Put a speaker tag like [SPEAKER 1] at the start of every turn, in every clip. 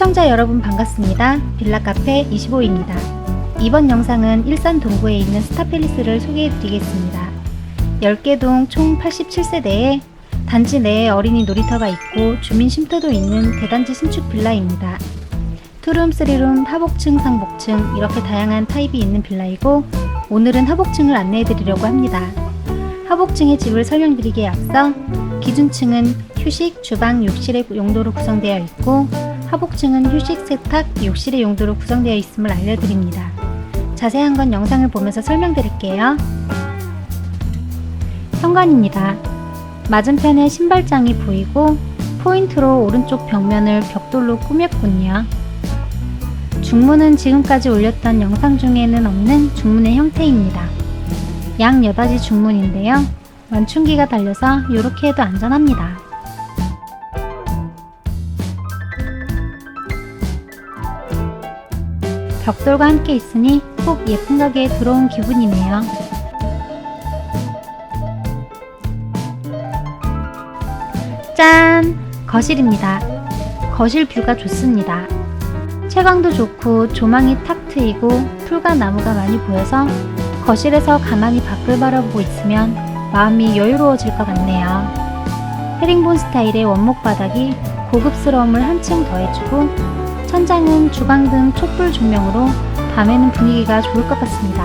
[SPEAKER 1] 시청자 여러분 반갑습니다. 빌라카페 25입니다. 이번 영상은 일산 동구에 있는 스타팰리스를 소개해드리겠습니다. 10개 동 총 87세대에 단지 내에 어린이 놀이터가 있고 주민 쉼터도 있는 대단지 신축 빌라입니다. 투룸, 쓰리룸, 하복층, 상복층 이렇게 다양한 타입이 있는 빌라이고 오늘은 하복층을 안내해드리려고 합니다. 하복층의 집을 설명드리기에 앞서 기준층은 휴식, 주방, 욕실의 용도로 구성되어 있고 하복층은 휴식, 세탁, 욕실의 용도로 구성되어 있음을 알려드립니다. 자세한 건 영상을 보면서 설명드릴게요. 현관입니다. 맞은편에 신발장이 보이고 포인트로 오른쪽 벽면을 벽돌로 꾸몄군요. 중문은 지금까지 올렸던 영상 중에는 없는 중문의 형태입니다. 양 여닫이 중문인데요. 완충기가 달려서 이렇게 해도 안전합니다. 벽돌과 함께 있으니 꼭 예쁜 가게에 들어온 기분이네요. 짠! 거실입니다. 거실 뷰가 좋습니다. 채광도 좋고 조망이 탁 트이고 풀과 나무가 많이 보여서 거실에서 가만히 밖을 바라보고 있으면 마음이 여유로워질 것 같네요. 헤링본 스타일의 원목 바닥이 고급스러움을 한층 더해주고 천장은 주방 등 촛불 조명으로 밤에는 분위기가 좋을 것 같습니다.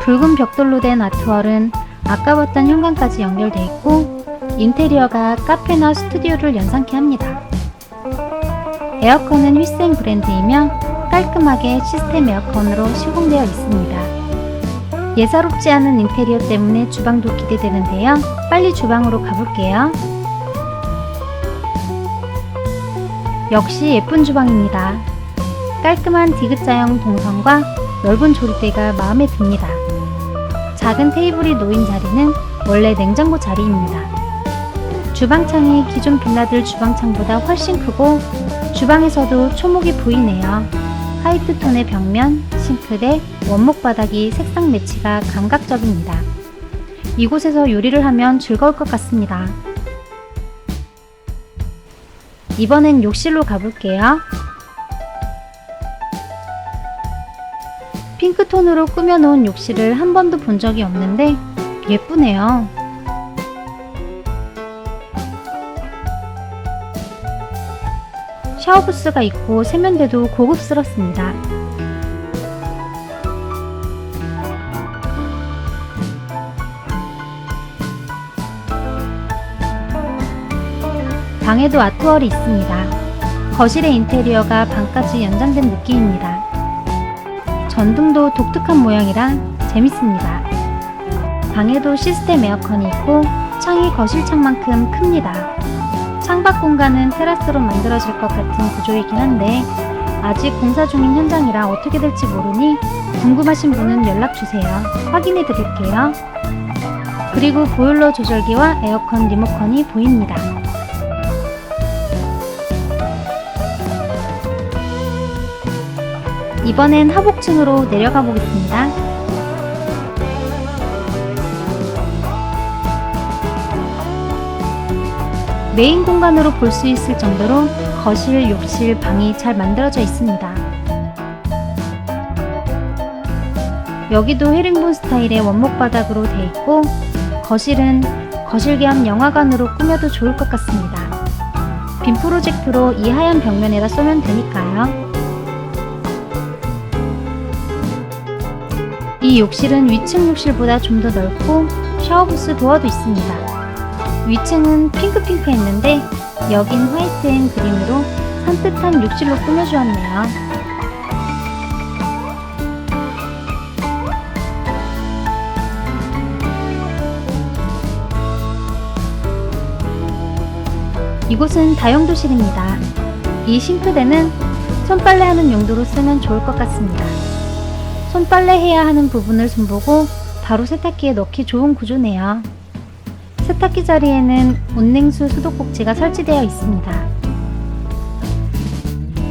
[SPEAKER 1] 붉은 벽돌로 된 아트월은 아까 봤던 현관까지 연결돼 있고 인테리어가 카페나 스튜디오를 연상케 합니다. 에어컨은 휘센 브랜드이며 깔끔하게 시스템 에어컨으로 시공되어 있습니다. 예사롭지 않은 인테리어 때문에 주방도 기대되는데요. 빨리 주방으로 가볼게요. 역시 예쁜 주방입니다. 깔끔한 디귿자형 동선과 넓은 조리대가 마음에 듭니다. 작은 테이블이 놓인 자리는 원래 냉장고 자리입니다. 주방창이 기존 빌라들 주방창보다 훨씬 크고 주방에서도 초목이 보이네요. 화이트 톤의 벽면, 싱크대, 원목 바닥이 색상 매치가 감각적입니다. 이곳에서 요리를 하면 즐거울 것 같습니다. 이번엔 욕실로 가볼게요. 핑크톤으로 꾸며놓은 욕실을 한 번도 본 적이 없는데 예쁘네요. 샤워부스가 있고 세면대도 고급스럽습니다. 방에도 아트월이 있습니다. 거실의 인테리어가 방까지 연장된 느낌입니다. 전등도 독특한 모양이라 재밌습니다. 방에도 시스템 에어컨이 있고 창이 거실 창만큼 큽니다. 창밖 공간은 테라스로 만들어질 것 같은 구조이긴 한데 아직 공사 중인 현장이라 어떻게 될지 모르니 궁금하신 분은 연락 주세요. 확인해 드릴게요. 그리고 보일러 조절기와 에어컨 리모컨이 보입니다. 이번엔 하복층으로 내려가 보겠습니다. 메인 공간으로 볼 수 있을 정도로 거실, 욕실, 방이 잘 만들어져 있습니다. 여기도 헤링본 스타일의 원목 바닥으로 돼 있고 거실은 거실 겸 영화관으로 꾸며도 좋을 것 같습니다. 빔 프로젝트로 이 하얀 벽면에다 쏘면 되니까요. 이 욕실은 위층 욕실보다 좀 더 넓고 샤워부스 도어도 있습니다. 위층은 핑크핑크했는데 여긴 화이트 앤 그린으로 산뜻한 욕실로 꾸며주었네요. 이곳은 다용도실입니다. 이 싱크대는 손빨래하는 용도로 쓰면 좋을 것 같습니다. 손빨래 해야 하는 부분을 손보고 바로 세탁기에 넣기 좋은 구조네요. 세탁기 자리에는 온냉수 수도꼭지가 설치되어 있습니다.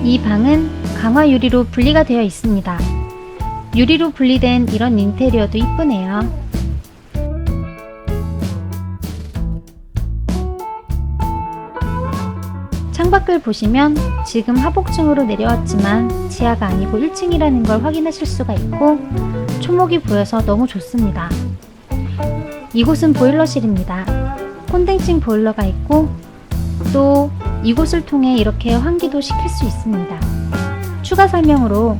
[SPEAKER 1] 이 방은 강화 유리로 분리가 되어 있습니다. 유리로 분리된 이런 인테리어도 이쁘네요. 창밖을 보시면 지금 하복층으로 내려왔지만 지하가 아니고 1층이라는 걸 확인하실 수가 있고 초목이 보여서 너무 좋습니다. 이곳은 보일러실입니다. 콘덴싱 보일러가 있고 또 이곳을 통해 이렇게 환기도 시킬 수 있습니다. 추가 설명으로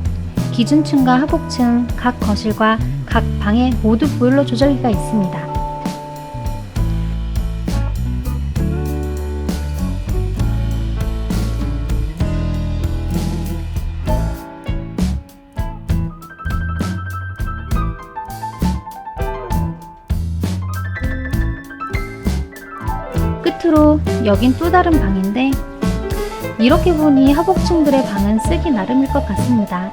[SPEAKER 1] 기준층과 하복층 각 거실과 각 방에 모두 보일러 조절기가 있습니다. 끝으로 여긴 또 다른 방인데 이렇게 보니 하복층들의 방은 쓰기 나름일 것 같습니다.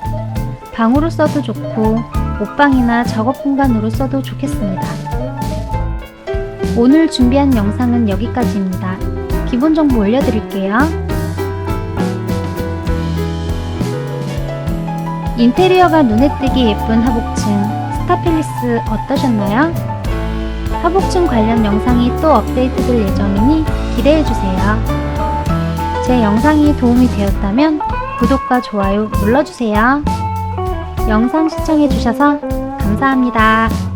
[SPEAKER 1] 방으로 써도 좋고 옷방이나 작업 공간으로 써도 좋겠습니다. 오늘 준비한 영상은 여기까지입니다. 기본 정보 올려드릴게요. 인테리어가 눈에 띄게 예쁜 하복층 스타필리스 어떠셨나요? 하복층 관련 영상이 또 업데이트될 예정이니 기대해주세요. 제 영상이 도움이 되었다면 구독과 좋아요 눌러주세요. 영상 시청해주셔서 감사합니다.